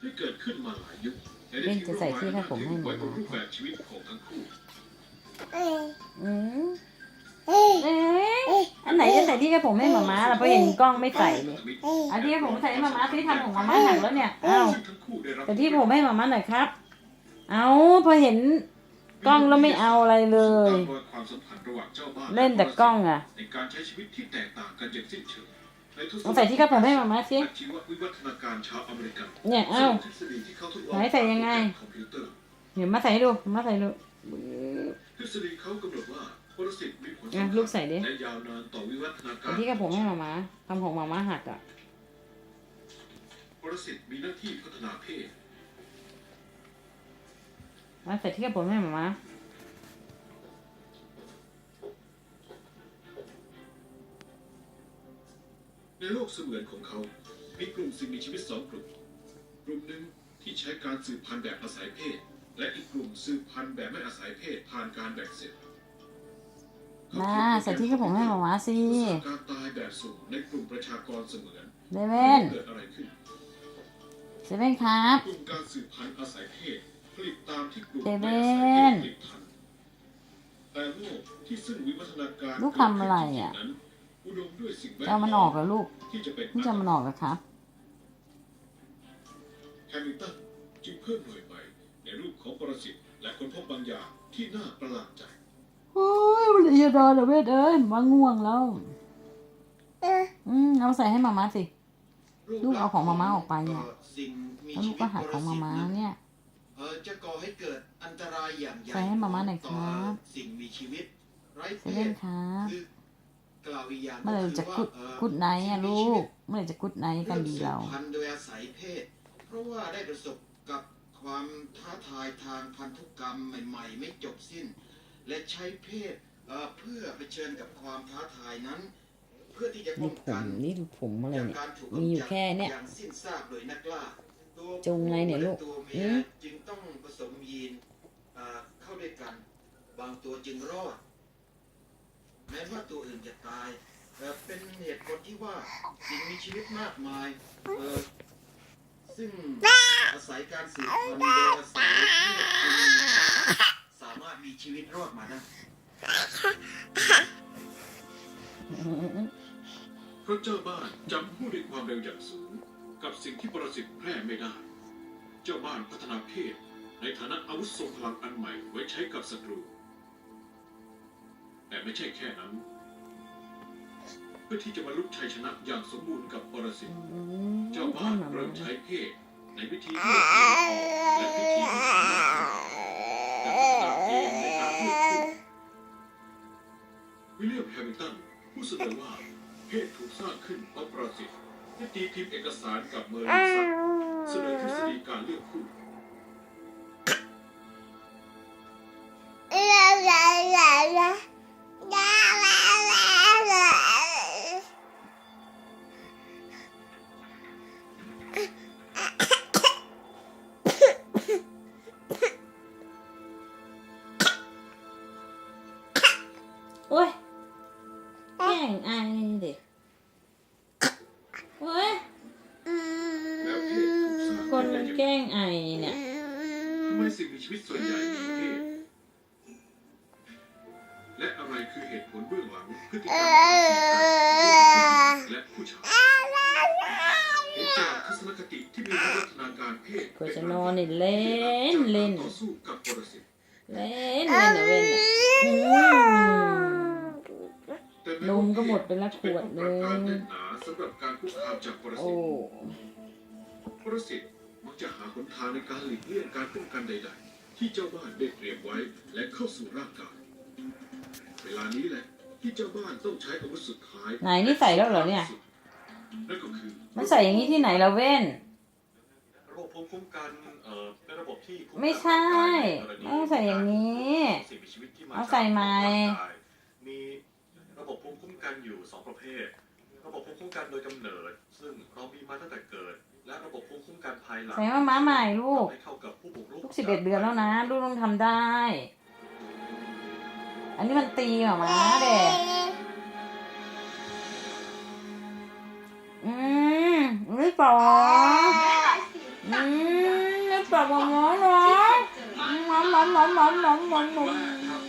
ที่เกิดขึ้นมาหลายยุคแต่เล่นจะใส่ที่ให้ผมให้หมไว้ดกับนะรูปแบบชีวิตของทั้งคู่อืมเอ๊ะอันไหนจะใส่ที่ให้ผมให้หมาม้าล่ะเพราะเห็นกล้องไม่ใส่เลยอันที่ให้ผมใส่ให้หมาม้าที่ทำของหมาม้าหักแล้วเนี่ยเอ้าซึ่งทั้งคู่ได้รับแต่ที่ผมให้หมาม้าหน่อยครับ เอาพอเห็นกล้องแล้วไม่เอาอะไรเลยตามรอยความสัมพันธ์ระหว่างเจ้าบ้านเล่นแต่กล้องอะในการใช้ชีวิตที่แตกต่างกันอย่างสิ้นเชิงในทศวรรษ ต้องใส่ที่กระผมให้หมาม้าสิชีววิวัฒนาการชาวอเมริกันเนี่ยเอ้าทฤษฎีที่เขาทดลองไหนใส่ยังไงคอมพิวเตอร์เดี๋ยวมาใส่ให้ดูมาใส่ดูทฤษฎีเขากำหนดว่าปรสิตมีผลอะสำคัญลูกใส่ดิและยาวนานต่อวิวัฒนาการแต่ที่กระผมให้หมาม้าทำของหมาม้าหักอะปรสิตมีหน้าที่พัฒนาเพศมาใส่ที่กระผมให้หมาม้า โลกเสมือนของเขา มีกลุ่มสิ่งมีชีวิตสองกลุ่ม กลุ่มหนึ่งที่ใช้การสืบพันธุ์แบบอาศัยเพศ และอีกกลุ่มสืบพันธุ์แบบไม่อาศัยเพศผ่านการแบ่งเสร็จมาใส่ที่กระผมให้หมาม้าสิการตายแบบสุ่มในกลุ่มประชากรเสมือนเดเว่นเกิดอะไรขึ้นเซเว่นครับกลุ่มการสืบพันธุ์อาศัยเพศผลิตตามที่กลุ่มเดวิไม่นอาศัยเพศผลิตพันธุ์แต่โลกที่ซึ่งวิวัฒนาการลูกทำอะไรอะ เกิดขึ้นที่นั้นอุดมด้วยสิ่งแวดจะเอามันออกเหรอลูกที่จะเป็นนี่จะเอามันออกเหรอครับแฮมิลตันจึงเพิ่มหน่วยใหม่ในรูปของปรสิตและค้นพบบางอย่างที่น่าประหลาดใจโอ้ยมันจะนอนเหรอเวทเอ้ยมาง่วงแล้วอืมเอาใส่ให้หมาม้าสิลูกเอาของมาม่าออกไปเนี่ยสิ่งมีแล้วลูกก็หักของหมาม้าเนี่ยเออจะก่อให้เกิดอันตรายอย่างใหญ่ใส่ให้หมาม่าหน่อยครับต่อสิ่งมีชีวิตไร้เซเพเว่ศนครับคือ เมื่อไหรจะคือกุดว่าเอ่อกุดไนท์อะสิ่งมีลูชีวิกตเมื่อไหรจะกุดไนท์กันดีเราเริ่มสืบพันธุ์โดยอาศัยเพศ เพราะว่าได้ประสบกับความท้าทายทางพันธุกรรมใหม่ ๆ ไม่จบสิ้น และใช้เพศเอ่อเพื่อเผชิญกับความท้าทายนั้น เพื่อที่จะป้นี่องผกัมนนี่ผมอะไรจากเนี่ยการถูกมีอยู่กำจัดแค่เนี่ยอย่างสิ้นซากโดยนักล่าตัวจุงไงเนี่ยลูกตัวเมีอืยมจึงต้องผสมยีนอ่าเข้าด้วยกัน บางตัวจึงรอด แม้ว่าตัวอื่นจะตายแต่เป็นเหตุผลที่ว่าสิ่งมีชีวิตมากมายเออซึ่งอาศัยการสืบพันธุ์โดยอาศัยสามารถมีชีวิตรอดมาได้เพราะเจ้าบ้านจำผู้ด้วยความเร็วอย่างสูง กับสิ่งที่ปรสิตแพร่ไม่ได้ เจ้าบ้านพัฒนาเพศ ในฐานะอาวุธทรงพลังอันใหม่ไว้ใช้กับศัตรู แต่ไม่ใช่แค่นั้น เพื่อที่จะมาลุกชัยชนะอย่างสมบูรณ์กับปรสิตอืมเจ้าบ้าให้นหมาเริ่ม้ามใช้เพศในวิธีเลือกเลี้ยงออกและวิธีที่สามารถและพัฒนาเกมในการเลือกคู่วิลเลียมแฮมิลตันผู้เสนอว่าเพศถูกสร้างขึ้นเพราะประสิทธิ์ที่ตีพิมพ์เอกสารกับเมอร์ลินสันเสนอทฤษฎีการเลือกคู่ โอ้ยแกล้งไอเด็กโอ้ยแล้วเพศถูกสร้างคนขึ้นได้มันอย่างแกล้งไอเนี่ยทำไมสิ่งมีชีวิตส่วนใหญ่มีเพศและอะไรคือเหตุผลเบื้องหลังพฤติกรรมการที่และผู้ชายเห็นจากทัศนคติที่มีวิวัฒนาการเพศก็จะนอนนี่เล่นเล่นต่อสู้กับปรสิตเล่นเล่นนะเว้น ก็หมดไปละขวดเป็นป้องกันการหนึ่แน่งนหนาสำหรับการคุกคามจากปรโอ้สิตปรสิตมักจะหาหนทางในการหลีกเลี่ยงการป้องกันใด ๆ ที่เจ้าบ้านได้เตรียมไว้และเข้าสู่ร่างกายเวลานี้แหละที่เจ้าบ้านต้องใช้อาวุธสุดท้าย ไหนนี่ใส่แล้วเหรอเนี่ยนั่นก็คือมันใส่อย่างนี้ที่ไหนละเว้นระบบภูมิคุ้มกันเอ่อเป็นระบบที่คุ้ไม่ใช่ต้องใส่อย่างนี้สิ่งมีชีวิตที่มาเอาใส่ไหมจากร่างกายมีระบบภูมิคุ้มกันอยู่สองประ เภท ระบบภูมิคุ้มกันโดยกำเนิด ซึ่งเรามีมาตั้งแต่เกิด และระบบภูมิคุ้มกันภายหลังใส่มาม้าใหม่ลูก ให้เข้ากับผู้บุกรุกลูกสิบเอ็ดเดือนแล้วนะ ลูกต้องทำได้ อันนี้มันตีหมาม้าเด็กอืมไม่ปออืมฝากมาม้าหน่อยม้าม้าม้าม้าม้าม้าม้าครับ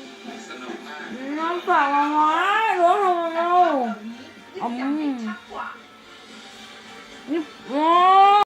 สนุกมากน้ำฝากมาม้ารู้ทำไมเรา 음. 와.